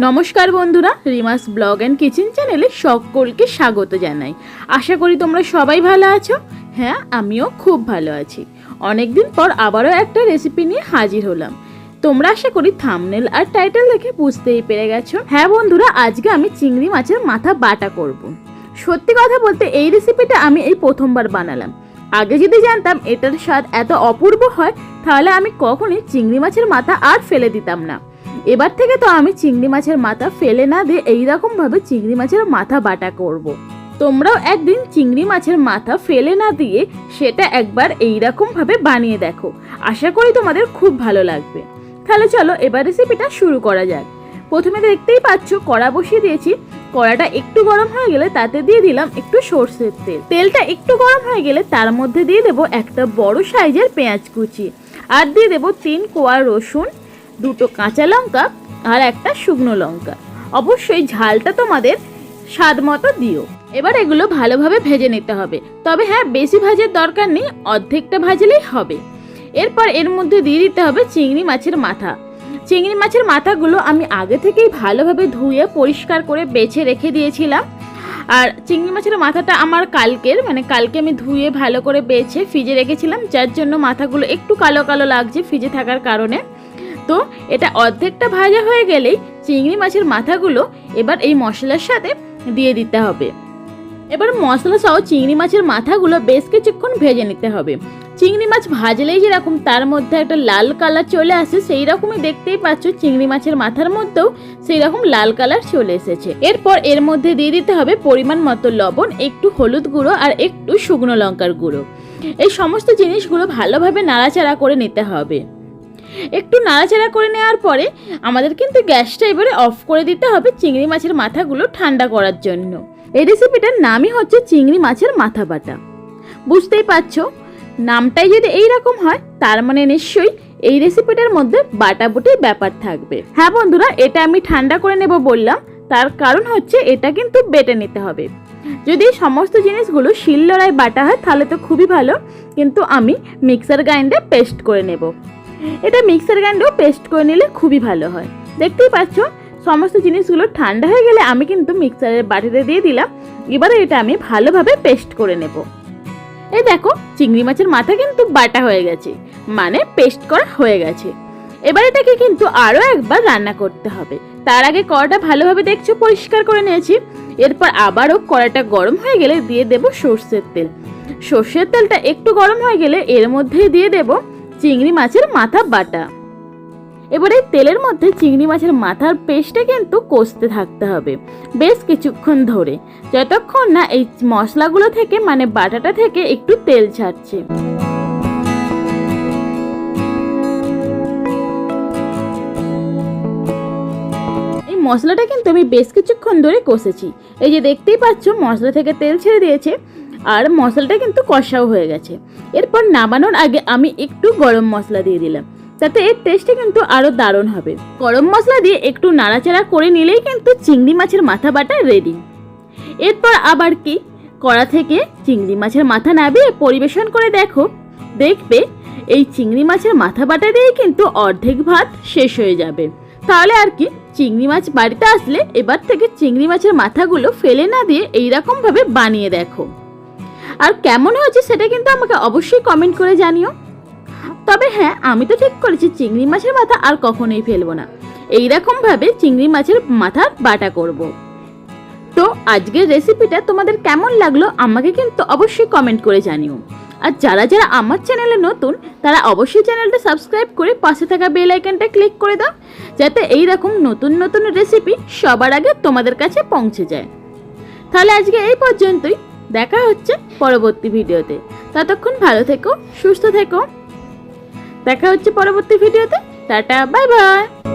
নমস্কার বন্ধুরা, রিমাস blog and kitchen চ্যানেলে সকলকে স্বাগত জানাই। আশা করি তোমরা সবাই ভালো আছো। হ্যাঁ আমিও খুব ভালো আছি। অনেকদিন পর আবারও একটা রেসিপি নিয়ে হাজির হলাম। তোমরা আশা করি থামনেল আর টাইটেল দেখে বুঝতেই পেরে গেছো। হ্যাঁ বন্ধুরা, আজকে আমি চিংড়ি মাছের মাথা বাটা করব। সত্যি কথা বলতে এই রেসিপিটা আমি এই প্রথমবার বানালাম। আগে যদি জানতাম এটার স্বাদ এত অপূর্ব হয়, তাহলে আমি কখনই চিংড়ি মাছের মাথা আর ফেলে দিতাম না। এবার থেকে তো আমি চিংড়ি মাছের মাথা ফেলে না দিয়ে এইরকম ভাবে চিংড়ি মাছের মাথা বাটা করব। তোমরাও একদিন চিংড়ি মাছের মাথা ফেলে না দিয়ে সেটা একবার এইরকম ভাবে বানিয়ে দেখো। আশা করি তোমাদের খুব ভালো লাগবে। তাহলে চলো এবার রেসিপিটা শুরু করা যাক। প্রথমে দেখতেই পাচ্ছ, কড়া বসিয়ে দিয়েছি। কড়াটা একটু গরম হয়ে গেলে তাতে দিয়ে দিলাম একটু সর্ষের তেল। তেলটা একটু গরম হয়ে গেলে তার মধ্যে দিয়ে দেবো একটা বড় সাইজের পেঁয়াজ কুচি। আর দিয়ে দেবো তিন কোয়া রসুন দুটো কাঁচা লঙ্কা আর একটা শুকনো লঙ্কা। অবশ্যই ঝালটা তোমাদের স্বাদ মতো দিও। এবার এগুলো ভালোভাবে ভেজে নিতে হবে। তবে হ্যাঁ বেশি ভাজার দরকার নেই, অর্ধেকটা ভাজলেই হবে। এরপর এর মধ্যে দিয়ে দিতে হবে চিংড়ি মাছের মাথা। চিংড়ি মাছের মাথাগুলো আমি আগে থেকেই ভালোভাবে ধুয়ে পরিষ্কার করে বেছে রেখে দিয়েছিলাম। আর চিংড়ি মাছের মাথাটা আমার কালকের মানে কালকে আমি ধুয়ে ভালো করে বেছে ফ্রিজে রেখেছিলাম, যার জন্য মাথাগুলো একটু কালো কালো লাগছে ফ্রিজে থাকার কারণে। তো এটা অর্ধেকটা ভাজা হয়ে গেলেই চিংড়ি মাছের মাথাগুলো এবার এই মশলার সাথে দিয়ে দিতে হবে। এবার মশলা সহ চিংড়ি মাছের মাথাগুলো বেশ কিছুক্ষণ ভেজে নিতে হবে। চিংড়ি মাছ ভাজলেই যেরকম তার মধ্যে একটা লাল কালার চলে আসে, সেই রকমই দেখতেই পাচ্ছ চিংড়ি মাছের মাথার মধ্যেও সেই রকম লাল কালার চলে এসেছে। এরপর এর মধ্যে দিয়ে দিতে হবে পরিমাণ মতো লবণ, একটু হলুদ গুঁড়ো আর একটু শুকনো লঙ্কার গুঁড়ো। এই সমস্ত জিনিসগুলো ভালোভাবে নাড়াচাড়া করে নিতে হবে। একটু নাড়াচাড়া করে নেওয়ার পরে আমাদের কিন্তু গ্যাসটা এবারে অফ করে দিতে হবে চিংড়ি মাছের মাথাগুলো ঠান্ডা করার জন্য। এই রেসিপিটার নামই হচ্ছে চিংড়ি মাছের মাথা বাটা। বুঝতেই পারছ? নামটাই যদি এই রকম হয়, তার মানে নিশ্চয়ই এই রেসিপিটার মধ্যে বাটাবুটির ব্যাপার থাকবে। হ্যাঁ বন্ধুরা, এটা আমি ঠান্ডা করে নেব বললাম। তার কারণ হচ্ছে এটা কিন্তু বেটে নিতে হবে। যদি সমস্ত জিনিসগুলো শিলনোড়ায় বাটা হয়, তাহলে তো খুবই ভালো। কিন্তু আমি মিক্সার গ্রাইন্ডে পেস্ট করে নেব। এটা মিক্সার গ্রাইন্ডেও পেস্ট করে নিলে খুবই ভালো হয়। দেখতেই পাচ্ছ, সমস্ত জিনিসগুলো ঠান্ডা হয়ে গেলে আমি কিন্তু মিক্সারের বাটিতে দিয়ে দিলাম। এবারে এটা আমি ভালোভাবে পেস্ট করে নেব। এই দেখো, চিংড়ি মাছের মাথা কিন্তু বাটা হয়ে গেছে মানে পেস্ট করা হয়ে গেছে। এবার এটাকে কিন্তু আরও একবার রান্না করতে হবে। তার আগে কড়াটা ভালোভাবে দেখছ, পরিষ্কার করে নিয়েছি। এরপর আবারও কড়াটা গরম হয়ে গেলে দিয়ে দেব সর্ষের তেল। সর্ষের তেলটা একটু গরম হয়ে গেলে এর মধ্যেই দিয়ে দেব চিংড়ি মাছের মাথা বাটা। এবারে তেলের মধ্যে চিংড়ি মাছের মাথার পেস্টটা কিন্তু কষতে থাকতে হবে বেশ কিছুক্ষণ ধরে। যতক্ষণ না এই মশলাগুলো থেকে মানে বাটাটা থেকে একটু তেল ছাড়ছে। মশলাটা কিন্তু আমি বেশ কিছুক্ষণ ধরে কষেছি। এই যে দেখতেই পাচ্ছ, মশলা থেকে তেল ছেড়ে দিয়েছে। আর মশলাটা কিন্তু কষাও হয়ে গেছে। এরপর নামানোর আগে আমি একটু গরম মশলা দিয়ে দিলাম। তাতে এর টেস্টটা কিন্তু আরও দারুণ হবে। গরম মশলা দিয়ে একটু নাড়াচাড়া করে নিলেই কিন্তু চিংড়ি মাছের মাথা বাটা রেডি এরপর আবার কি? কড়া থেকে চিংড়ি মাছের মাথা নামিয়ে পরিবেশন করে দেখো। দেখবে এই চিংড়ি মাছের মাথা বাটা দিয়ে কিন্তু অর্ধেক ভাত শেষ হয়ে যাবে। তাহলে আর কি? চিংড়ি মাছ বাড়িতে আসলে এবার থেকে চিংড়ি মাছের মাথাগুলো ফেলে না দিয়ে এইরকমভাবে বানিয়ে দেখো। আর কেমন হয়েছে সেটা কিন্তু আমাকে অবশ্যই কমেন্ট করে জানিও। তবে হ্যাঁ আমি তো ঠিক করেছি, চিংড়ি মাছের মাথা আর কখনোই ফেলব না। এইরকম ভাবে চিংড়ি মাছের মাথা বাটা করব। তো আজকের রেসিপিটা তোমাদের কেমন লাগল আমাকে কিন্তু অবশ্যই কমেন্ট করে জানিও। আর যারা যারা আমার চ্যানেলে নতুন, তারা অবশ্যই চ্যানেলটা সাবস্ক্রাইব করে পাশে থাকা বেল আইকনটা ক্লিক করে দাও, যাতে এই রকম নতুন নতুন রেসিপি সবার আগে তোমাদের কাছে পৌঁছে যায়। তাহলে আজকে এই পর্যন্তই। দেখা হচ্ছে পরবর্তী ভিডিওতে। ততক্ষণ ভালো থেকো, সুস্থ থেকো। দেখা হচ্ছে পরবর্তী ভিডিওতে। Tata, bye bye.